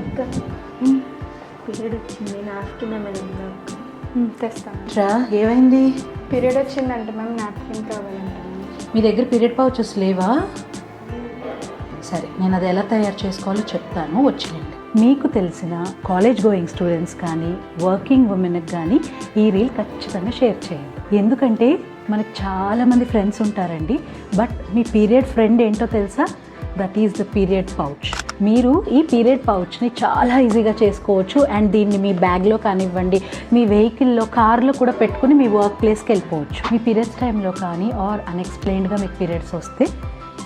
అక్క పీరియడ్ వచ్చింది నాప్కిన్ ఏమైనా ఉందా అక్క తెస్తాను రా ఏమైంది? పీరియడ్ వచ్చిందంటే మ్యామ్ నాప్కిన్ కావాలంటే మీ దగ్గర పీరియడ్ పౌచెస్ లేవా? సరే నేను అది ఎలా తయారు చేసుకోవాలో చెప్తాను వచ్చినండి మీకు తెలిసిన కాలేజ్ గోయింగ్ స్టూడెంట్స్ కానీ వర్కింగ్ ఉమెన్కి కానీ ఈ రీల్ ఖచ్చితంగా షేర్ చేయండి. ఎందుకంటే మనకు చాలామంది ఫ్రెండ్స్ ఉంటారండి బట్ మీ పీరియడ్ ఫ్రెండ్ ఏంటో తెలుసా? That is the period pouch మీరు ఈ పీరియడ్ పౌచ్ని చాలా ఈజీగా చేసుకోవచ్చు అండ్ దీన్ని మీ బ్యాగ్లో కానివ్వండి మీ వెహికల్లో కార్లో కూడా పెట్టుకుని మీ వర్క్ ప్లేస్కి వెళ్ళిపోవచ్చు. మీ పీరియడ్స్ టైంలో కానీ ఆర్ అన్ఎక్స్ప్లెయిన్డ్గా మీకు పీరియడ్స్ వస్తే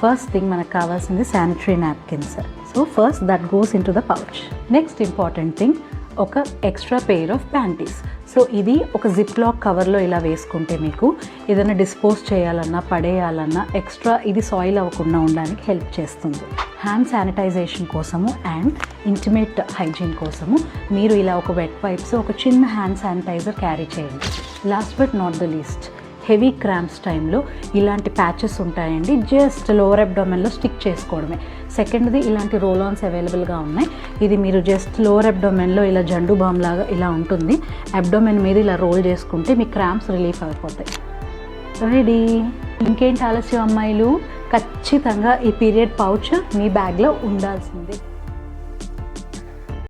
ఫస్ట్ థింగ్ మనకు కావాల్సింది sanitary napkins so first that goes in to the pouch next important thing ఒక extra pair of panties so ఇది ఒక జిప్ లాక్ కవర్లో ఇలా వేసుకుంటే మీకు ఏదైనా డిస్పోజ్ చేయాలన్నా పడేయాలన్నా ఎక్స్ట్రా ఇది సాయిల్ అవ్వకుండా ఉండడానికి హెల్ప్ చేస్తుంది. హ్యాండ్ శానిటైజేషన్ కోసము అండ్ ఇంటిమేట్ హైజీన్ కోసము మీరు ఇలా ఒక వెట్ వైప్స్ ఒక చిన్న హ్యాండ్ శానిటైజర్ క్యారీ చేయండి. Last but not the least heavy cramps టైంలో ఇలాంటి ప్యాచెస్ ఉంటాయండి. జస్ట్ లోవర్ అబ్డోమెన్లో స్టిక్ చేసుకోవడమే. సెకండ్ది ఇలాంటి రోల్ ఆన్స్ అవైలబుల్గా ఉన్నాయి. ఇది మీరు జస్ట్ లోవర్ అబ్డోమెన్లో ఇలా జండు బామ్ లాగా ఇలా ఉంటుంది. అబ్డోమెన్ మీద ఇలా రోల్ చేసుకుంటే మీ క్రాంప్స్ రిలీఫ్ అయిపోతాయి. రెడీ? ఇంకేంటి ఆలస్యం అమ్మాయిలు? ఖచ్చితంగా ఈ పీరియడ్ పౌచ్ మీ బ్యాగ్లో ఉండాల్సిందే.